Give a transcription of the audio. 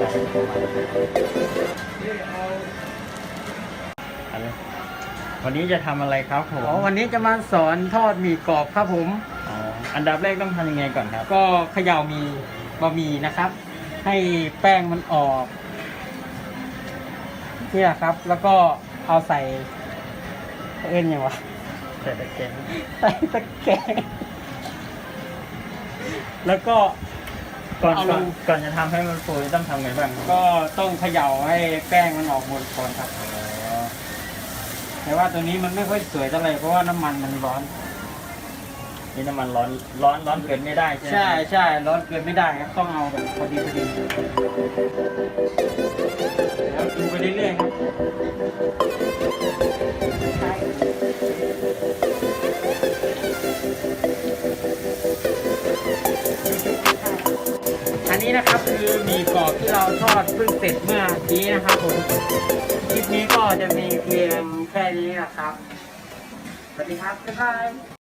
ใช่ประมาณนั้นอันนี้วันนี้จะทำอะไรครับผมอ๋อวันนี้จะมาสอนทอดหมี่กรอบครับผม อ๋ออันดับแรกต้องทำยังไงก่อนครับ ก็เขย่ามีบะหมี่นะครับ ให้แป้งมันออกเนี่ยครับ แล้วก็เอาใส่เอ็นยังวะใส่ตะเกียงใส่ตะแกรงแล้วก็ ก่อนเอาลก่อนงก่อนจะทำให้มันฟูต้องทำไงบ้างครับก็ต้องเขย่าให้แป้งมันออกหมดก่อนครับอ๋อแต่ว่าตัวนี้มันไม่ค่อยสวยเท่าไหร่เพราะว่าน้ำมันมันร้อน นี่น้ำมันร้อนร้อนร้อนเกินไม่ได้ใช่ไหมใช่ใช่ร้อนเกินไม่ได้ครับต้องเอาแบบพอดีพอดี นนี้นะครับ คือหมีกรอบที่เราทอดเพิ่งเสร็จเมื่อกี้นะครับผมคลิปนี้ก็จะมีเพียงแค่นี้นะครับสวัสดีครับบ๊ายบาย